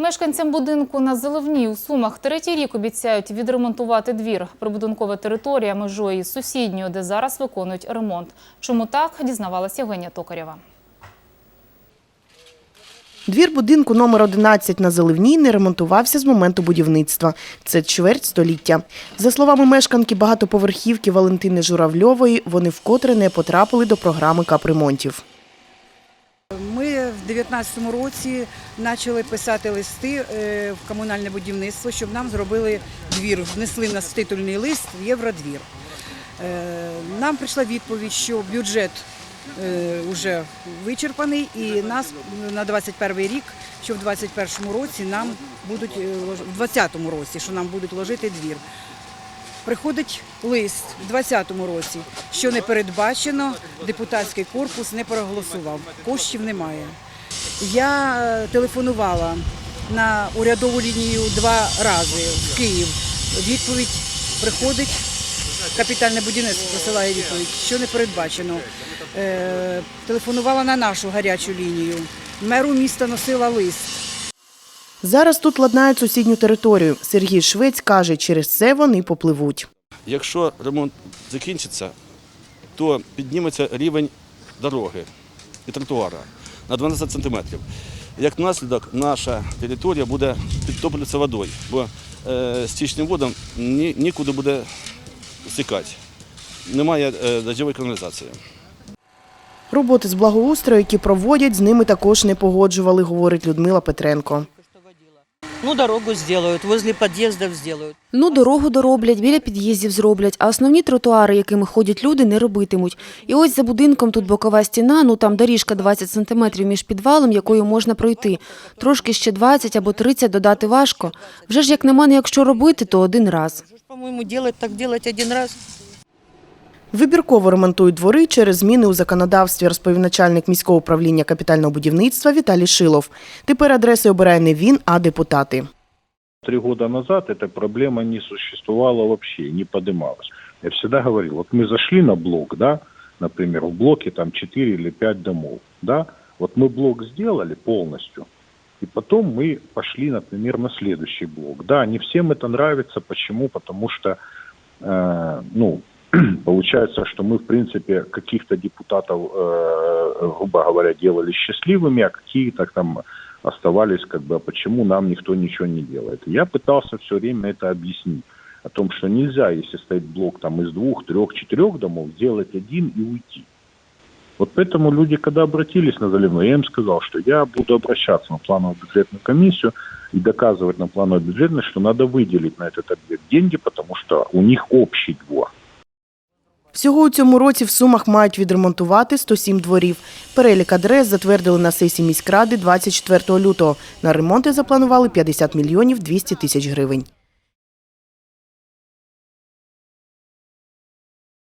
Мешканцям будинку на Заливній у Сумах третій рік обіцяють відремонтувати двір. Прибудинкова територія межує із сусідньою, де зараз виконують ремонт. Чому так, дізнавалася Євгенія Токарєва. Двір будинку номер 11 на Заливній не ремонтувався з моменту будівництва. Це чверть століття. За словами мешканки багатоповерхівки Валентини Журавльової, вони вкотре не потрапили до програми капремонтів. Ми в 2019 році почали писати листи е, в комунальне будівництво, щоб нам зробили двір. Внесли в нас титульний лист в Євродвір. Е, Нам прийшла відповідь, що бюджет вже вичерпаний і нас на 21 рік, що в 21 році нам будуть е, в 20 році, що нам будуть ложити двір. Приходить лист в 2020 році, що не передбачено, депутатський корпус не проголосував, коштів немає. Я е, телефонувала на урядову лінію два рази в Київ. Відповідь приходить, капітальне будівництво присилає відповідь, що не передбачено. Е, телефонувала на нашу гарячу лінію. Меру міста носила лист. Зараз тут ладнають сусідню територію. Сергій Швець каже, через це вони попливуть. Якщо ремонт закінчиться, то підніметься рівень дороги і тротуара на 12 сантиметрів. Як наслідок, наша територія буде підтоплюватися водою, бо е, стічним водам ні, нікуди буде стікати. Немає е, дождєвої каналізації. Роботи з благоустрою, які проводять, з ними також не погоджували, говорить Людмила Петренко. Ну, дорогу сделают, возле подъездов сделают. Ну, дорогу дороблять, біля під'їздів зроблять, а основні тротуари, якими ходять люди, не робитимуть. І ось за будинком тут бокова стіна, ну там доріжка 20 сантиметрів між підвалом, якою можна пройти. Трошки ще 20 або 30 додати важко. Вже ж як нема якщо робити, то один раз. По-моему, делать так делать один раз. Вибірково ремонтують двори через зміни у законодавстві, розповів начальник міського управління капітального будівництва Віталій Шилов. Тепер адреси обирає не він, а депутати. Три года назад эта проблема не существовала вообще, не подымалась. Я всегда говорил, вот мы зашли на блок, да, например, в блоке там 4 или 5 домов, да, вот мы блок сделали полностью, и потом мы пошли, например, на следующий блок. Да, не всем это нравится. Почему? Потому что, э, ну, получается, что мы, в принципе, каких-то депутатов, э, грубо говоря, делали счастливыми, а какие-то там оставались, как бы, а почему нам никто ничего не делает. Я пытался все время это объяснить. О том, что нельзя, если стоит блок там из двух, трех, четырех домов, сделать один и уйти. Вот поэтому люди, когда обратились на заливной, я им сказал, что я буду обращаться на плановую бюджетную комиссию и доказывать на плановой бюджетной, что надо выделить на этот объект деньги, потому что у них общий двор. Всього у цьому році в Сумах мають відремонтувати 107 дворів. Перелік адрес затвердили на сесії міськради 24 лютого. На ремонти запланували 50 мільйонів 200 тисяч гривень.